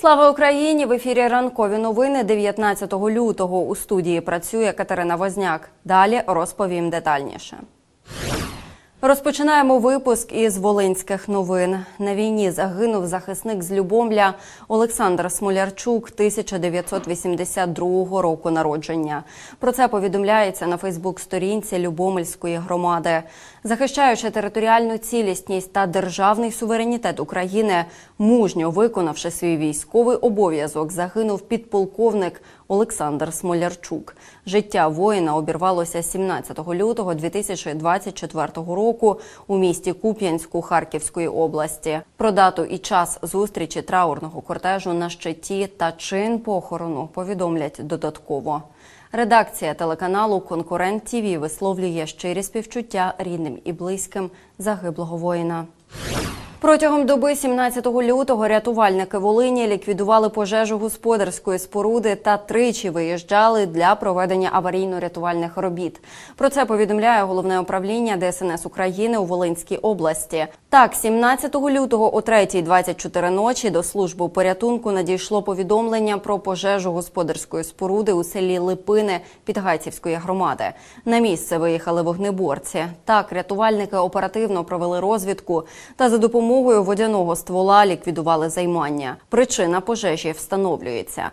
Слава Україні! В ефірі ранкові новини 19 лютого. У студії працює Катерина Возняк. Далі розповім детальніше. Розпочинаємо випуск із Волинських новин. На війні загинув захисник з Любомля Олександр Смолярчук 1982 року народження. Про це повідомляється на Фейсбук-сторінці Любомельської громади. Захищаючи територіальну цілісність та державний суверенітет України, мужньо виконавши свій військовий обов'язок, загинув підполковник Олександр Смолярчук. Життя воїна обірвалося 17 лютого 2024 року у місті Куп'янську Харківської області. Про дату і час зустрічі траурного кортежу на щиті та чин похорону повідомлять додатково. Редакція телеканалу Конкурент ТІВІ висловлює щирі співчуття рідним і близьким загиблого воїна. Протягом доби 17 лютого рятувальники Волині ліквідували пожежу господарської споруди та тричі виїжджали для проведення аварійно-рятувальних робіт. Про це повідомляє головне управління ДСНС України у Волинській області. Так, 17 лютого о 3.24 ночі до служби порятунку надійшло повідомлення про пожежу господарської споруди у селі Липини Підгайцівської громади. На місце виїхали вогнеборці. Так, рятувальники оперативно провели розвідку та за допомогою допомогою водяного ствола ліквідували займання. Причина пожежі встановлюється.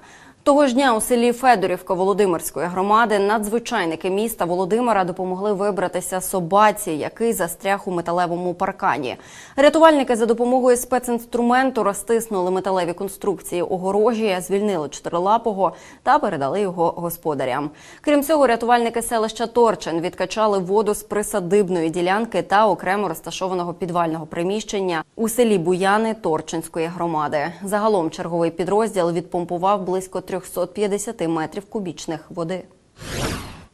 Того ж дня у селі Федорівка Володимирської громади надзвичайники міста Володимира допомогли вибратися собаці, який застряг у металевому паркані. Рятувальники за допомогою спецінструменту розтиснули металеві конструкції огорожі, звільнили чотирилапого та передали його господарям. Крім цього, рятувальники селища Торчин відкачали воду з присадибної ділянки та окремо розташованого підвального приміщення у селі Буяни Торчинської громади. Загалом черговий підрозділ відпомпував близько 350 метрів кубічних води.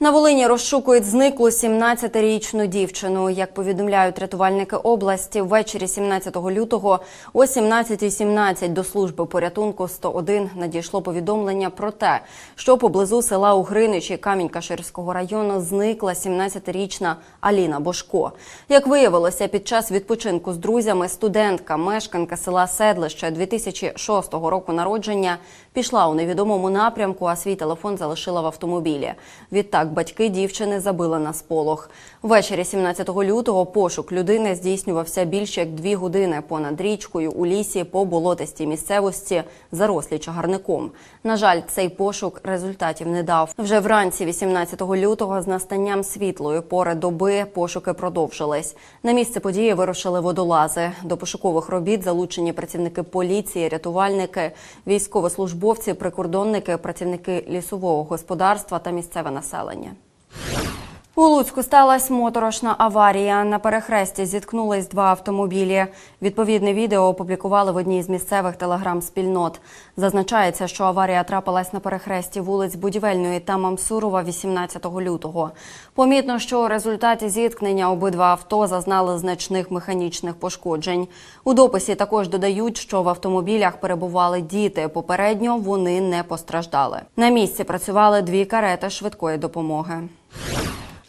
На Волині розшукують зниклу 17-річну дівчину. Як повідомляють рятувальники області, ввечері 17 лютого о 17.17 до служби порятунку 101 надійшло повідомлення про те, що поблизу села Угриничі Камінь-Каширського району зникла 17-річна Аліна Бошко. Як виявилося, під час відпочинку з друзями студентка, мешканка села Седлище 2006 року народження, пішла у невідомому напрямку, а свій телефон залишила в автомобілі. Відтак батьки дівчини забили на сполох. Ввечері 17 лютого пошук людини здійснювався більше як дві години понад річкою у лісі по болотистій місцевості, зарослі чагарником. На жаль, цей пошук результатів не дав. Вже вранці 18 лютого з настанням світлої пори доби пошуки продовжились. На місце події вирушили водолази. До пошукових робіт залучені працівники поліції, рятувальники, військовослужбовці, прикордонники, працівники лісового господарства та місцеве населення побачення. У Луцьку сталася моторошна аварія. На перехресті зіткнулись два автомобілі. Відповідне відео опублікували в одній з місцевих телеграм-спільнот. Зазначається, що аварія трапилась на перехресті вулиць Будівельної та Мамсурова 18 лютого. Помітно, що у результаті зіткнення обидва авто зазнали значних механічних пошкоджень. У дописі також додають, що в автомобілях перебували діти. Попередньо вони не постраждали. На місці працювали дві карети швидкої допомоги.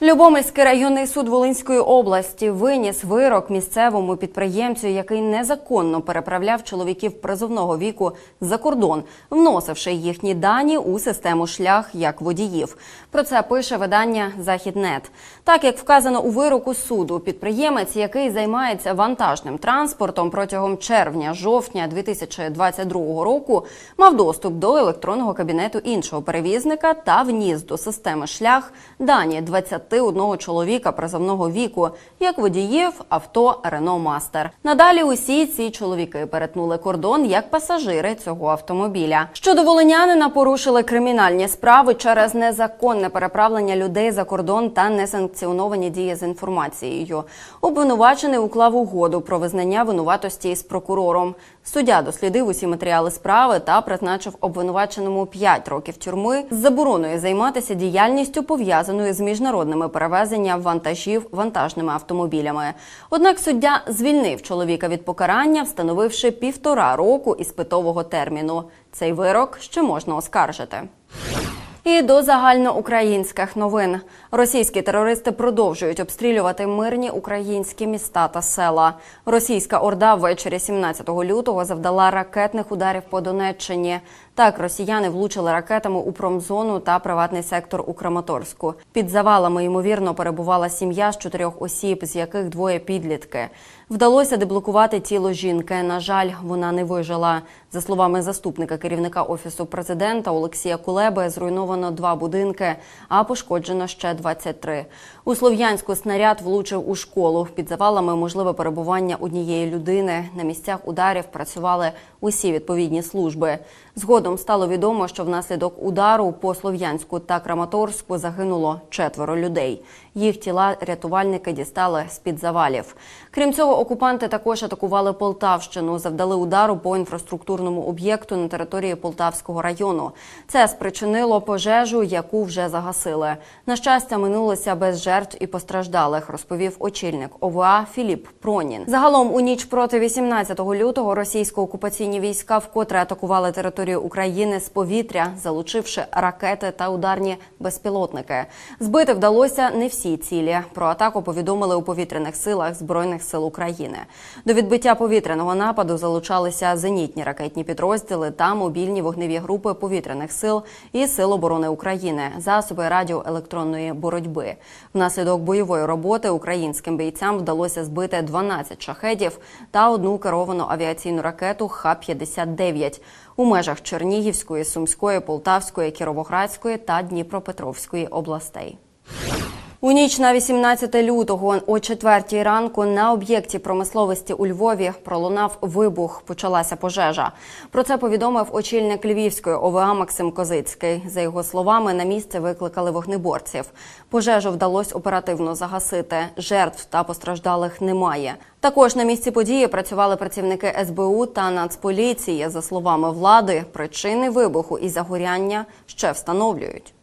Любомельський районний суд Волинської області виніс вирок місцевому підприємцю, який незаконно переправляв чоловіків призовного віку за кордон, вносивши їхні дані у систему шлях як водіїв. Про це пише видання Західнет. Так як вказано у вироку суду, підприємець, який займається вантажним транспортом протягом червня-жовтня 2022 року, мав доступ до електронного кабінету іншого перевізника та вніс до системи шлях дані 20 одного чоловіка призовного віку, як водіїв авто Рено Мастер. Надалі усі ці чоловіки перетнули кордон як пасажири цього автомобіля. Щодо волинянина порушили кримінальні справи через незаконне переправлення людей за кордон та несанкціоновані дії з інформацією. Обвинувачений уклав угоду про визнання винуватості із прокурором. Суддя дослідив усі матеріали справи та призначив обвинуваченому 5 років тюрми з забороною займатися діяльністю пов'язаною з міжнародними перевезенням вантажів вантажними автомобілями. Однак суддя звільнив чоловіка від покарання, встановивши півтора року іспитового терміну. Цей вирок ще можна оскаржити. І до загальноукраїнських новин російські терористи продовжують обстрілювати мирні українські міста та села. Російська орда ввечері 17 лютого завдала ракетних ударів по Донеччині. Так, росіяни влучили ракетами у промзону та приватний сектор у Краматорську. Під завалами ймовірно перебувала сім'я з чотирьох осіб, з яких двоє підлітки. Вдалося деблокувати тіло жінки. На жаль, вона не вижила. За словами заступника керівника офісу президента Олексія Кулеби, зруйновано два будинки, а пошкоджено ще 23. У Слов'янську снаряд влучив у школу. Під завалами можливе перебування однієї людини. На місцях ударів працювали усі відповідні служби. Згодом стало відомо, що внаслідок удару по Слов'янську та Краматорську загинуло четверо людей. Їх тіла рятувальники дістали з під завалів. Крім цього, окупанти також атакували Полтавщину, завдали удару по інфраструктурному об'єкту на території Полтавського району. Це спричинило пожежу, яку вже загасили. На щастя, минулося без жертв і постраждалих, розповів очільник ОВА Філіп Пронін. Загалом у ніч проти 18 лютого російсько-окупаційні війська вкотре атакували територію України з повітря, залучивши ракети та ударні безпілотники. Збити вдалося не всі цілі. Про атаку повідомили у повітряних силах збройних сил України. До відбиття повітряного нападу залучалися зенітні ракетні підрозділи та мобільні вогневі групи повітряних сил і сил оборони України, засоби радіоелектронної боротьби. Внаслідок бойової роботи українським бійцям вдалося збити 12 шахедів та одну керовану авіаційну ракету Х-59 у межах Чернігівської, Сумської, Полтавської, Кіровоградської та Дніпропетровської областей. У ніч на 18 лютого о 4 ранку на об'єкті промисловості у Львові пролунав вибух. Почалася пожежа. Про це повідомив очільник Львівської ОВА Максим Козицький. За його словами, на місце викликали вогнеборців. Пожежу вдалося оперативно загасити. Жертв та постраждалих немає. Також на місці події працювали працівники СБУ та Нацполіції. За словами влади, причини вибуху і загоряння ще встановлюють.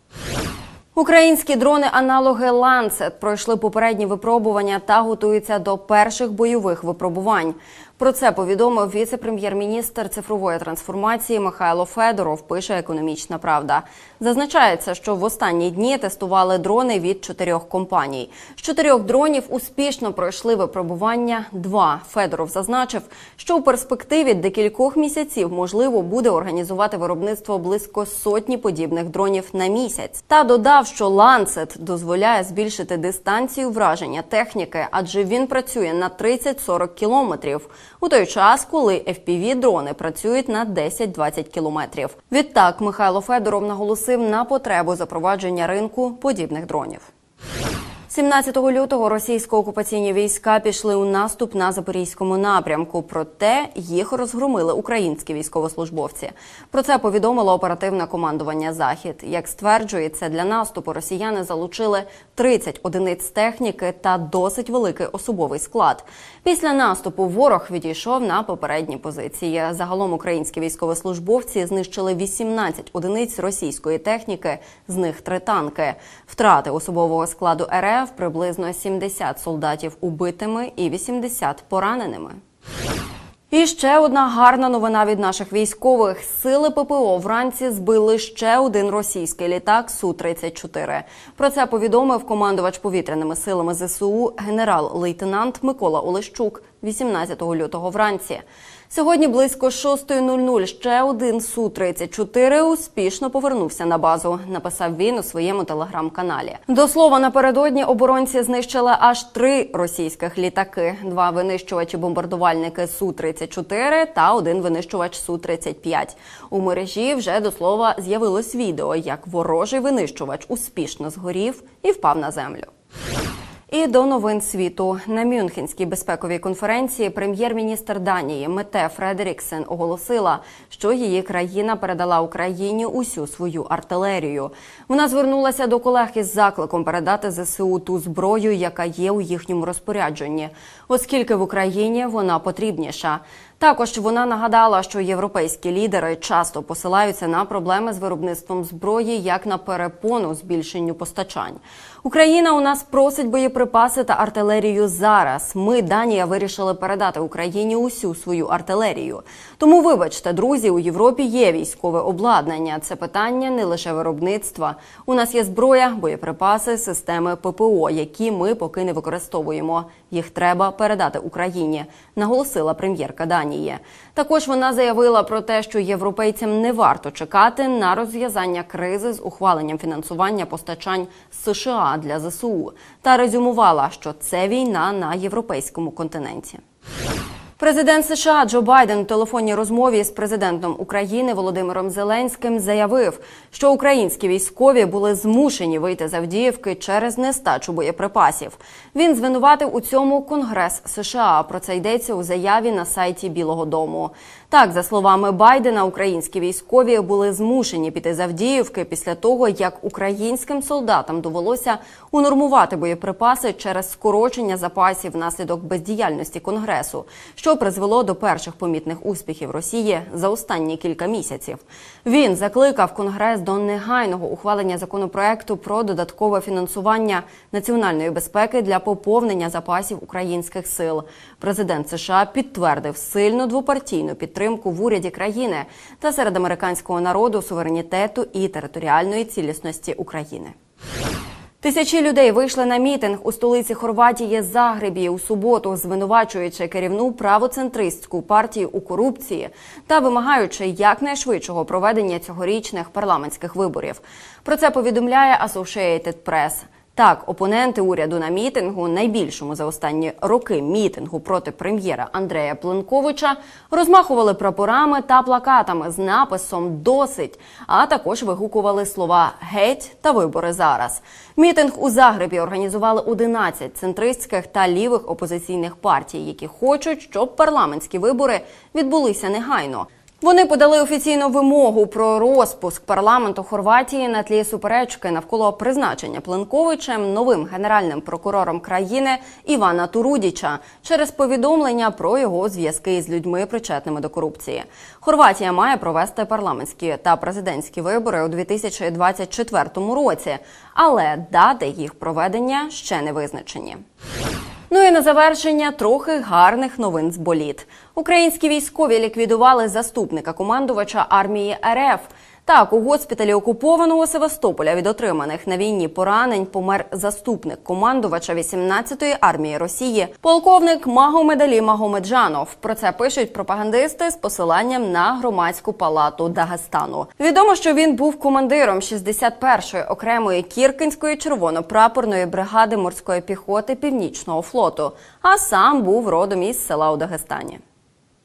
Українські дрони-аналоги Ланцет пройшли попередні випробування та готуються до перших бойових випробувань. Про це повідомив віце-прем'єр-міністр цифрової трансформації Михайло Федоров. Пише економічна правда. Зазначається, що в останні дні тестували дрони від чотирьох компаній. З чотирьох дронів успішно пройшли випробування. Два Федоров зазначив, що у перспективі декількох місяців можливо буде організувати виробництво близько сотні подібних дронів на місяць. Та додав, що ланцет дозволяє збільшити дистанцію враження техніки, адже він працює на 30-40 кілометрів у той час, коли fpv дрони працюють на 10-20 кілометрів. Відтак Михайло Федоров наголосив на потребу запровадження ринку подібних дронів. 17 лютого російсько-окупаційні війська пішли у наступ на запорізькому напрямку. Проте їх розгромили українські військовослужбовці. Про це повідомило оперативне командування Захід. Як стверджується, для наступу росіяни залучили 30 одиниць техніки та досить великий особовий склад. Після наступу ворог відійшов на попередні позиції. Загалом українські військовослужбовці знищили 18 одиниць російської техніки, з них три танки. Втрати особового складу РФ приблизно 70 солдатів убитими і 80 пораненими. І ще одна гарна новина від наших військових. Сили ППО вранці збили ще один російський літак Су-34. Про це повідомив командувач повітряними силами ЗСУ генерал-лейтенант Микола Олещук 18 лютого вранці. Сьогодні близько 6.00 ще один Су-34 успішно повернувся на базу, написав він у своєму телеграм-каналі. До слова, напередодні оборонці знищили аж три російських літаки: два винищувачі-бомбардувальники Су-34 та один винищувач Су-35. У мережі вже до слова з'явилось відео, як ворожий винищувач успішно згорів і впав на землю. І до новин світу на Мюнхенській безпековій конференції прем'єр-міністр Данії Мете Фредеріксен оголосила, що її країна передала Україні усю свою артилерію. Вона звернулася до колег із закликом передати ЗСУ ту зброю, яка є у їхньому розпорядженні, оскільки в Україні вона потрібніша. Також вона нагадала, що європейські лідери часто посилаються на проблеми з виробництвом зброї як на перепону збільшенню постачань. Україна у нас просить боєприпаси та артилерію зараз. Ми, Данія, вирішили передати Україні усю свою артилерію. Тому, вибачте, друзі, у Європі є військове обладнання. Це питання не лише виробництва. У нас є зброя, боєприпаси, системи ППО, які ми поки не використовуємо. Їх треба передати Україні, наголосила прем'єрка Данії. Також вона заявила про те, що європейцям не варто чекати на розв'язання кризи з ухваленням фінансування постачань США для ЗСУ та резюмувала, що це війна на європейському континенті. Президент США Джо Байден у телефонній розмові з президентом України Володимиром Зеленським заявив, що українські військові були змушені вийти з Авдіївки через нестачу боєприпасів. Він звинуватив у цьому Конгрес США. Про це йдеться у заяві на сайті Білого Дому. Так, за словами Байдена, українські військові були змушені піти з Авдіївки після того, як українським солдатам довелося унормувати боєприпаси через скорочення запасів внаслідок бездіяльності Конгресу, що призвело до перших помітних успіхів Росії за останні кілька місяців. Він закликав Конгрес до негайного ухвалення законопроекту про додаткове фінансування національної безпеки для поповнення запасів українських сил. Президент США підтвердив сильну двопартійну підтримку в уряді країни та серед американського народу суверенітету і територіальної цілісності України. Тисячі людей вийшли на мітинг у столиці Хорватії Загребі у суботу, звинувачуючи керівну правоцентристську партію у корупції та вимагаючи якнайшвидшого проведення цьогорічних парламентських виборів. Про це повідомляє Associated Press. Так, опоненти уряду на мітингу, найбільшому за останні роки мітингу проти прем'єра Андрея Пленковича, розмахували прапорами та плакатами з написом Досить, а також вигукували слова геть та вибори зараз. Мітинг у Загребі організували 11 центристських та лівих опозиційних партій, які хочуть, щоб парламентські вибори відбулися негайно. Вони подали офіційну вимогу про розпуск парламенту Хорватії на тлі суперечки навколо призначення Пленковичем новим генеральним прокурором країни Івана Турудіча через повідомлення про його зв'язки з людьми, причетними до корупції. Хорватія має провести парламентські та президентські вибори у 2024 році, але дати їх проведення ще не визначені. Ну і на завершення трохи гарних новин з боліт. Українські військові ліквідували заступника командувача армії РФ. Так, у госпіталі окупованого Севастополя від отриманих на війні поранень помер заступник командувача 18-ї армії Росії, полковник Магомедалі Магомеджанов. Про це пишуть пропагандисти з посиланням на громадську палату Дагестану. Відомо, що він був командиром 61-ї окремої Кіркинської червоно-прапорної бригади морської піхоти Північного флоту, а сам був родом із села у Дагестані.